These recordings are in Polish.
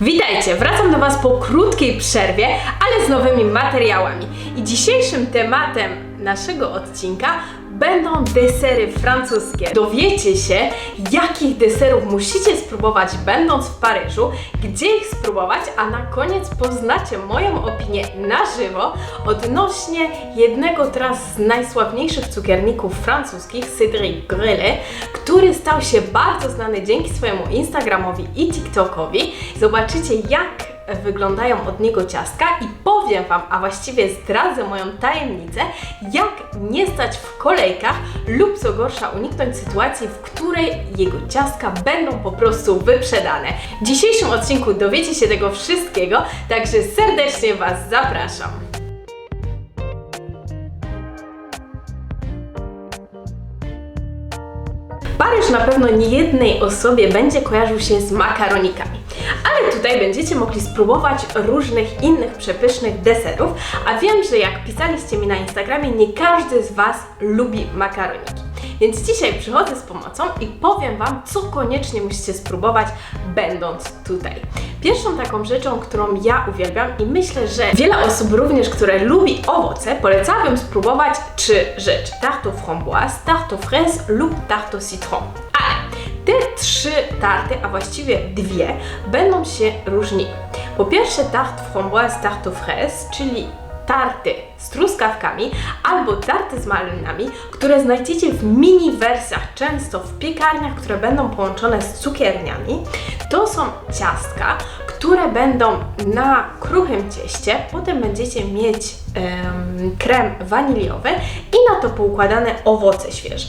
Witajcie, wracam do Was po krótkiej przerwie, ale z nowymi materiałami. I dzisiejszym tematem naszego odcinka będą desery francuskie. Dowiecie się, jakich deserów musicie spróbować będąc w Paryżu, gdzie ich spróbować, a na koniec poznacie moją opinię na żywo odnośnie jednego teraz z najsławniejszych cukierników francuskich, Cédric Grellet, który stał się bardzo znany dzięki swojemu Instagramowi i TikTokowi. Zobaczycie, jak wyglądają od niego ciastka i powiem Wam, a właściwie zdradzę moją tajemnicę, jak nie stać w kolejkach lub co gorsza uniknąć sytuacji, w której jego ciastka będą po prostu wyprzedane. W dzisiejszym odcinku dowiecie się tego wszystkiego, także serdecznie Was zapraszam. Paryż na pewno nie jednej osobie będzie kojarzył się z makaronikami. Ale tutaj będziecie mogli spróbować różnych innych przepysznych deserów, a wiem, że jak pisaliście mi na Instagramie, nie każdy z Was lubi makaroniki. Więc dzisiaj przychodzę z pomocą i powiem Wam, co koniecznie musicie spróbować, będąc tutaj. Pierwszą taką rzeczą, którą ja uwielbiam i myślę, że wiele osób również, które lubi owoce, polecałabym spróbować trzy rzeczy. Tarte aux framboises, tarte aux fraises lub tarte au citron. Trzy tarty, a właściwie dwie, będą się różniły. Po pierwsze tarte framboise, tarte aux fraises, czyli tarty z truskawkami albo tarty z malynami, które znajdziecie w mini wersjach, często w piekarniach, które będą połączone z cukierniami. To są ciastka, które będą na kruchym cieście, potem będziecie mieć em, krem waniliowy i na to poukładane owoce świeże.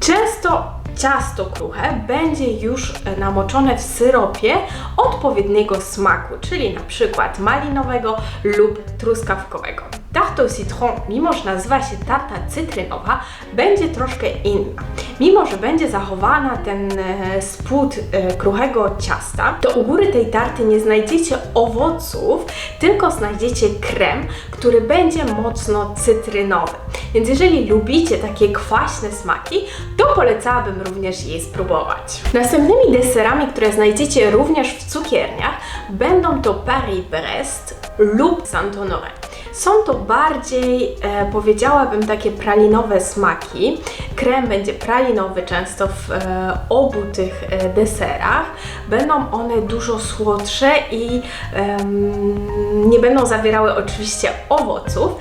Często ciasto kruche będzie już e, namoczone w syropie odpowiedniego smaku, czyli na przykład malinowego lub truskawkowego. Tarte au citron, mimo że nazywa się tarta cytrynowa, będzie troszkę inna. Mimo, że będzie zachowana ten e, spód e, kruchego ciasta, to u góry tej tarty nie znajdziecie owoców, tylko znajdziecie krem, który będzie mocno cytrynowy. Więc jeżeli lubicie takie kwaśne smaki, to polecałabym również jej spróbować. Następnymi deserami, które znajdziecie również w cukierniach, będą to Paris-Brest lub Saint-Honoré. Są to bardziej, e, powiedziałabym, takie pralinowe smaki. Krem będzie pralinowy często w e, obu tych e, deserach. Będą one dużo słodsze i em, nie będą zawierały oczywiście owoców,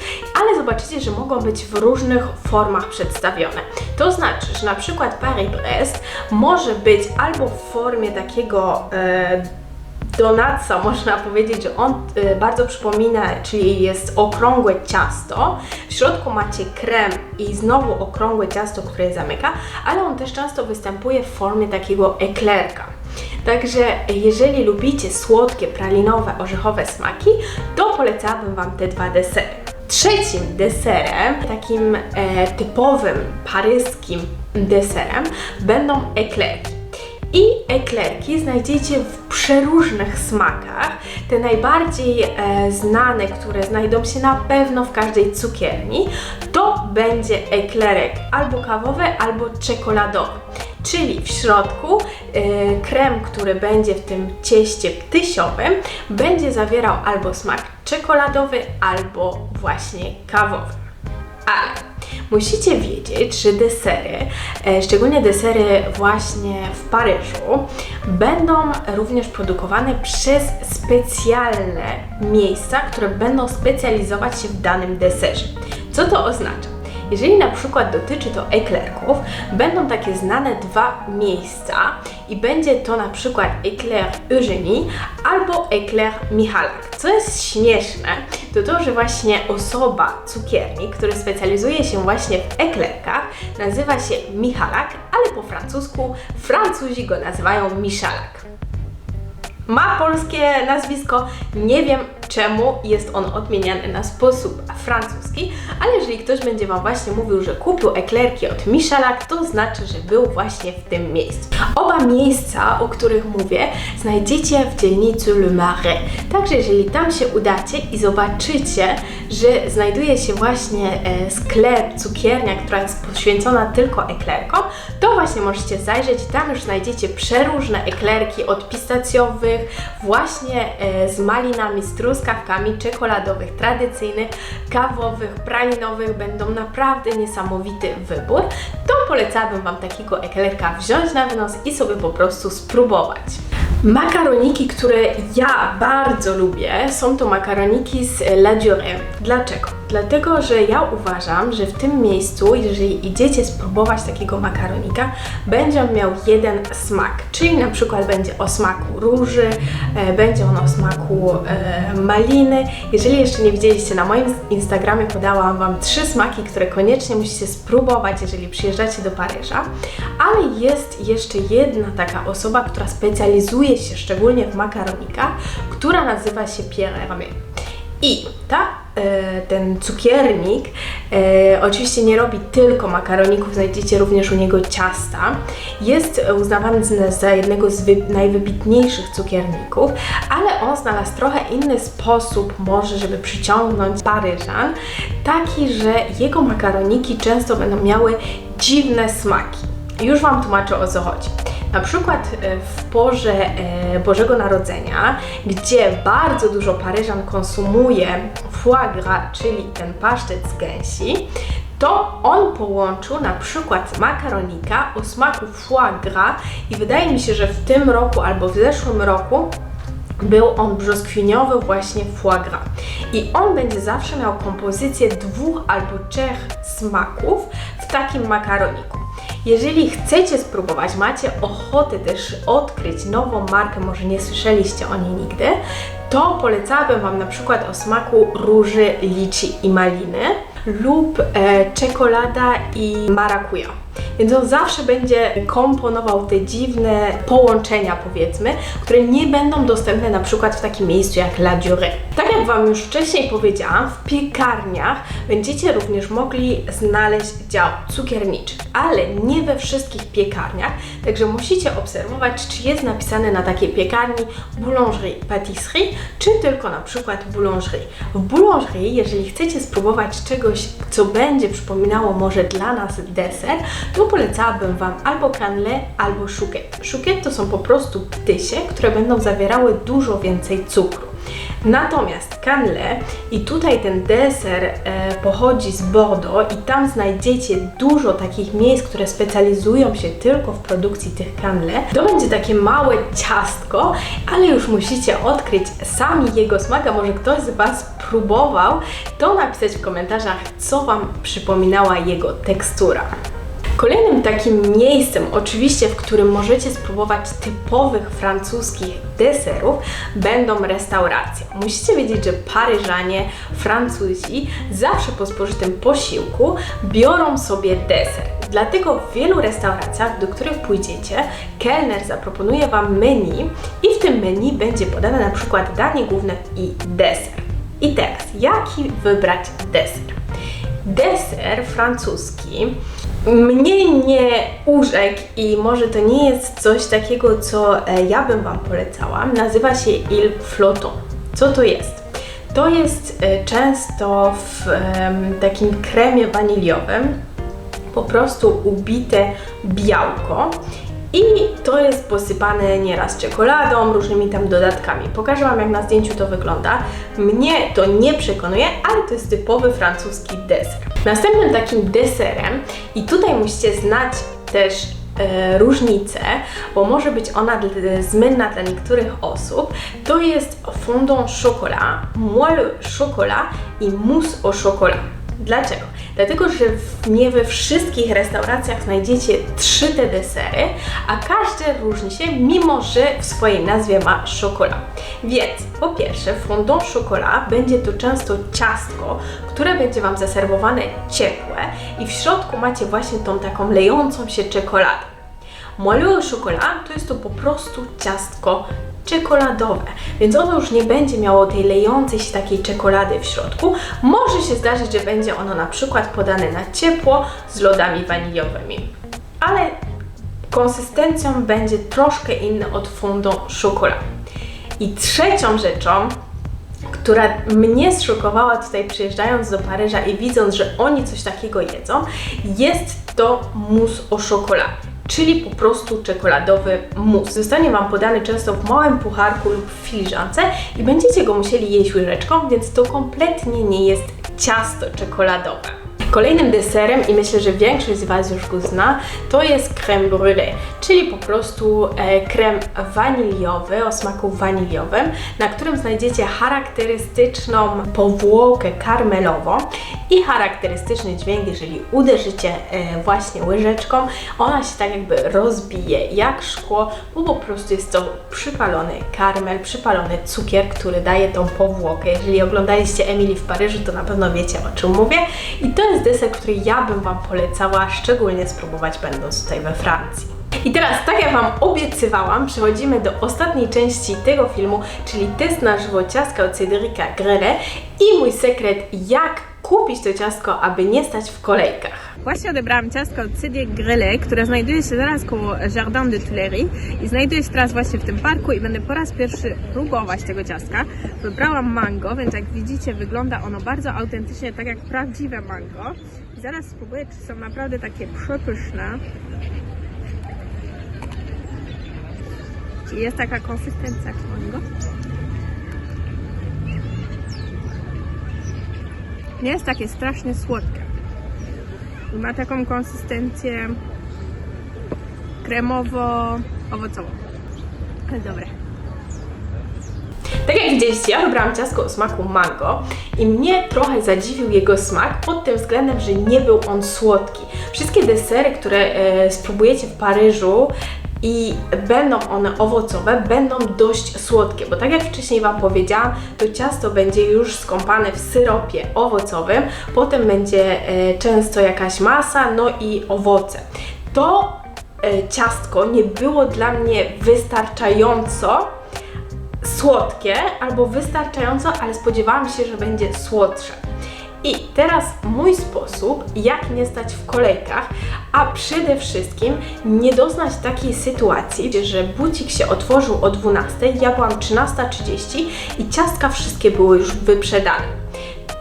ale zobaczycie, że mogą być w różnych formach przedstawione. To znaczy, że na przykład Paris-Brest może być albo w formie takiego e, donatsa, można powiedzieć, że on y, bardzo przypomina, czyli jest okrągłe ciasto. W środku macie krem i znowu okrągłe ciasto, które zamyka, ale on też często występuje w formie takiego eklerka. Także jeżeli lubicie słodkie, pralinowe, orzechowe smaki, to polecałabym Wam te dwa desery. Trzecim deserem, takim e, typowym paryskim deserem, będą eklerki. I eklerki znajdziecie w przeróżnych smakach. Te najbardziej e, znane, które znajdą się na pewno w każdej cukierni, to będzie eklerek albo kawowy, albo czekoladowy. Czyli w środku e, krem, który będzie w tym cieście ptysiowym, będzie zawierał albo smak czekoladowy, albo właśnie kawowy. Ale Musicie wiedzieć, że desery, e, szczególnie desery właśnie w Paryżu, będą również produkowane przez specjalne miejsca, które będą specjalizować się w danym deserze. Co to oznacza? Jeżeli na przykład dotyczy to eklerków, będą takie znane dwa miejsca i będzie to na przykład ekler Eugenie albo ekler Michalak. Co jest śmieszne, to to, że właśnie osoba cukiernik, który specjalizuje się właśnie w eklerkach, nazywa się Michalak, ale po francusku Francuzi go nazywają Michalak ma polskie nazwisko, nie wiem, czemu jest on odmieniany na sposób francuski, ale jeżeli ktoś będzie Wam właśnie mówił, że kupił eklerki od Michelak, to znaczy, że był właśnie w tym miejscu. Oba miejsca, o których mówię, znajdziecie w dzielnicy Le Marais. Także jeżeli tam się udacie i zobaczycie, że znajduje się właśnie e, sklep, cukiernia, która jest poświęcona tylko eklerkom, to właśnie możecie zajrzeć. Tam już znajdziecie przeróżne eklerki od pistacjowych, właśnie e, z malinami, z truskawkami, czekoladowych, tradycyjnych, kawowych, pralinowych. Będą naprawdę niesamowity wybór. To polecałabym Wam takiego eklerka wziąć na wynos i sobie po prostu spróbować. Makaroniki, które ja bardzo lubię, są to makaroniki z La Durée. Dlaczego? Dlatego, że ja uważam, że w tym miejscu, jeżeli idziecie spróbować takiego makaronika, będzie on miał jeden smak, czyli na przykład będzie o smaku róży, e, będzie on o smaku e, maliny. Jeżeli jeszcze nie widzieliście, na moim Instagramie podałam Wam trzy smaki, które koniecznie musicie spróbować, jeżeli przyjeżdżacie do Paryża, ale jest jeszcze jedna taka osoba, która specjalizuje się szczególnie w makaronikach, która nazywa się Pierre Hermé. I ta, ten cukiernik e, oczywiście nie robi tylko makaroników, znajdziecie również u niego ciasta. Jest uznawany za- jednego z wy, najwybitniejszych cukierników, ale on znalazł trochę inny sposób może, żeby przyciągnąć Paryżan, taki, że jego makaroniki często będą miały dziwne smaki. Już Wam tłumaczę o co chodzi. Na przykład e, w porze e, Bożego Narodzenia, gdzie bardzo dużo Paryżan konsumuje foie gras, czyli ten pasztet z gęsi, to on połączył na przykład makaronika o smaku foie gras i wydaje mi się, że w tym roku albo w zeszłym roku był on brzoskwiniowy właśnie foie gras. I on będzie zawsze miał kompozycję dwóch albo trzech smaków w takim makaroniku. Jeżeli chcecie spróbować, macie ochotę też odkryć nową markę, może nie słyszeliście o niej nigdy, to polecałabym Wam na przykład o smaku róży, liczy i maliny lub e, czekolada i marakuja. Więc on zawsze będzie komponował te dziwne połączenia, powiedzmy, które nie będą dostępne na przykład w takim miejscu jak La Durée. Tak jak Wam już wcześniej powiedziałam, w piekarniach będziecie również mogli znaleźć dział cukierniczy, ale nie we wszystkich piekarniach, także musicie obserwować, czy jest napisane na takiej piekarni boulangerie, patisserie, czy tylko na przykład boulangerie. W boulangerie, jeżeli chcecie spróbować czegoś, co będzie przypominało może dla nas deser, to polecałabym Wam albo cannelé, albo chouquette. Chouquette to są po prostu ptysie, które będą zawierały dużo więcej cukru. Natomiast cannelé i tutaj ten deser e, pochodzi z Bordeaux i tam znajdziecie dużo takich miejsc, które specjalizują się tylko w produkcji tych cannelé. To będzie takie małe ciastko, ale już musicie odkryć sami jego smak, a może ktoś z Was próbował, to napisać w komentarzach, co Wam przypominała jego tekstura. Kolejnym takim miejscem, oczywiście, w którym możecie spróbować typowych francuskich deserów, będą restauracje. Musicie wiedzieć, że Paryżanie, Francuzi zawsze po spożytym posiłku biorą sobie deser. Dlatego w wielu restauracjach, do których pójdziecie, kelner zaproponuje Wam menu i w tym menu będzie podane na przykład danie główne i deser. I teraz, jaki wybrać deser? Deser francuski mnie nie urzekł i może to nie jest coś takiego, co e, ja bym Wam polecała. Nazywa się Il Flotton. Co to jest? To jest e, często w takim kremie waniliowym po prostu ubite białko to jest posypane nieraz czekoladą, różnymi tam dodatkami. Pokażę Wam jak na zdjęciu to wygląda. Mnie to nie przekonuje, ale to jest typowy francuski deser. Następnym takim deserem, i tutaj musicie znać też e, różnicę, bo może być ona zmylna dla niektórych osób, to jest fondant chocolat, moelle chocolat i mousse au chocolat. Dlaczego? Dlatego, że nie we wszystkich restauracjach znajdziecie trzy te desery, a każdy różni się, mimo że w swojej nazwie ma czekolad. Więc po pierwsze, fondant chocolat będzie to często ciastko, które będzie Wam zaserwowane ciepłe i w środku macie właśnie tą taką lejącą się czekoladę. Moelleux au chocolat to jest to po prostu ciastko czekoladowe, więc ono już nie będzie miało tej lejącej się takiej czekolady w środku. Może się zdarzyć, że będzie ono na przykład podane na ciepło z lodami waniliowymi, ale konsystencją będzie troszkę inny od fondant chocolat. I trzecią rzeczą, która mnie zszokowała tutaj przyjeżdżając do Paryża i widząc, że oni coś takiego jedzą, jest to mus au chocolat, czyli po prostu czekoladowy mus. Zostanie Wam podany często w małym pucharku lub w filiżance i będziecie go musieli jeść łyżeczką, więc to kompletnie nie jest ciasto czekoladowe. Kolejnym deserem, i myślę, że większość z Was już go zna, to jest crème brûlée, czyli po prostu e, krem waniliowy o smaku waniliowym, na którym znajdziecie charakterystyczną powłokę karmelową i charakterystyczny dźwięk, jeżeli uderzycie e, właśnie łyżeczką, ona się tak jakby rozbije jak szkło, bo po prostu jest to przypalony karmel, przypalony cukier, który daje tą powłokę. Jeżeli oglądaliście Emily w Paryżu, to na pewno wiecie o czym mówię. I to jest deser, który ja bym Wam polecała szczególnie spróbować będąc tutaj we Francji. I teraz, tak jak Wam obiecywałam, przechodzimy do ostatniej części tego filmu, czyli test na żywo ciastka od Cédrica Grele i mój sekret, jak kupić to ciastko, aby nie stać w kolejkach. Właśnie odebrałam ciastko od Cédric Grele, które znajduje się zaraz koło Jardin de Tuileries i znajduje się teraz właśnie w tym parku i będę po raz pierwszy próbować tego ciastka. Wybrałam mango, więc jak widzicie wygląda ono bardzo autentycznie, tak jak prawdziwe mango. I zaraz spróbuję, czy są naprawdę takie przepyszne. Czy jest taka konsystencja mango? Nie jest takie strasznie słodkie. Ma taką konsystencję kremowo-owocową. Dobre. Tak jak widzieliście, ja wybrałam ciastko o smaku mango i mnie trochę zadziwił jego smak pod tym względem, że nie był on słodki. Wszystkie desery, które e, spróbujecie w Paryżu, i będą one owocowe, będą dość słodkie, bo tak jak wcześniej Wam powiedziałam, to ciasto będzie już skąpane w syropie owocowym, potem będzie e, często jakaś masa, no i owoce. To e, ciastko nie było dla mnie wystarczająco słodkie albo wystarczająco, ale spodziewałam się, że będzie słodsze. I teraz mój sposób, jak nie stać w kolejkach, a przede wszystkim nie doznać takiej sytuacji, że bucik się otworzył o 12, ja byłam 13.30 i ciastka wszystkie były już wyprzedane.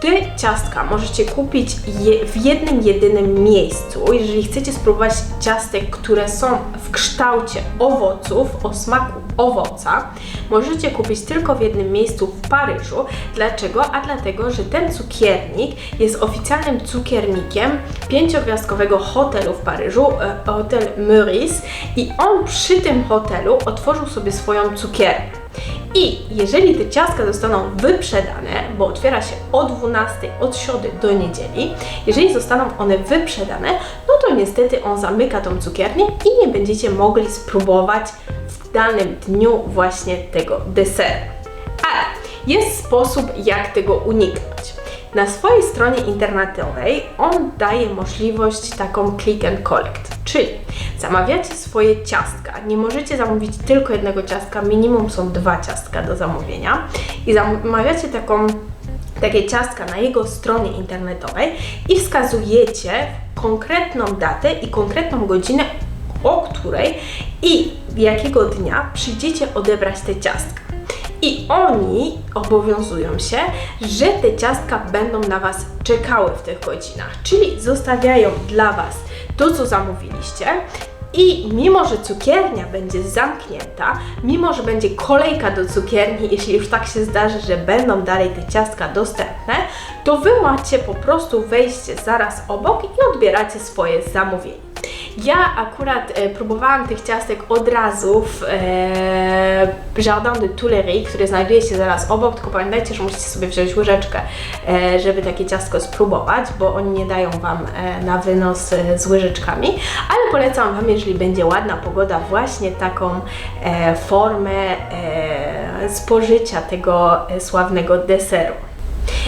Te ciastka możecie kupić je w jednym, jedynym miejscu. Jeżeli chcecie spróbować ciastek, które są w kształcie owoców, o smaku owoca, możecie kupić tylko w jednym miejscu w Paryżu. Dlaczego? A dlatego, że ten cukiernik jest oficjalnym cukiernikiem pięciogwiazdkowego hotelu w Paryżu, e, hotel Meurice i on przy tym hotelu otworzył sobie swoją cukiernię. I jeżeli te ciastka zostaną wyprzedane, bo otwiera się o 12 od środy do niedzieli, jeżeli zostaną one wyprzedane, no to niestety on zamyka tą cukiernię i nie będziecie mogli spróbować w danym dniu właśnie tego deseru. Ale jest sposób, jak tego uniknąć. Na swojej stronie internetowej on daje możliwość taką click and collect, czyli zamawiacie swoje ciastka. Nie możecie zamówić tylko jednego ciastka, minimum są dwa ciastka do zamówienia i zamawiacie taką takie ciastka na jego stronie internetowej i wskazujecie konkretną datę i konkretną godzinę, o której i jakiego dnia przyjdziecie odebrać te ciastka. I oni obowiązują się, że te ciastka będą na Was czekały w tych godzinach, czyli zostawiają dla Was to, co zamówiliście. I mimo, że cukiernia będzie zamknięta, mimo, że będzie kolejka do cukierni, jeśli już tak się zdarzy, że będą dalej te ciastka dostępne, to Wy macie po prostu wejście zaraz obok i odbieracie swoje zamówienie. Ja akurat e, próbowałam tych ciastek od razu w e, Jardin de Tuileries, który znajduje się zaraz obok, tylko pamiętajcie, że musicie sobie wziąć łyżeczkę, e, żeby takie ciastko spróbować, bo oni nie dają Wam e, na wynos e, z łyżeczkami, ale polecam Wam, jeżeli będzie ładna pogoda, właśnie taką e, formę e, spożycia tego e, sławnego deseru.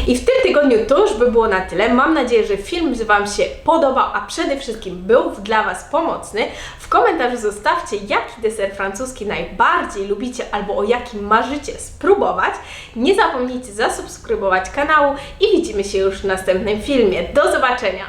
I w tym tygodniu to już by było na tyle. Mam nadzieję, że film Wam się podobał, a przede wszystkim był dla Was pomocny. W komentarzu zostawcie, jaki deser francuski najbardziej lubicie albo o jakim marzycie spróbować. Nie zapomnijcie zasubskrybować kanału i widzimy się już w następnym filmie. Do zobaczenia!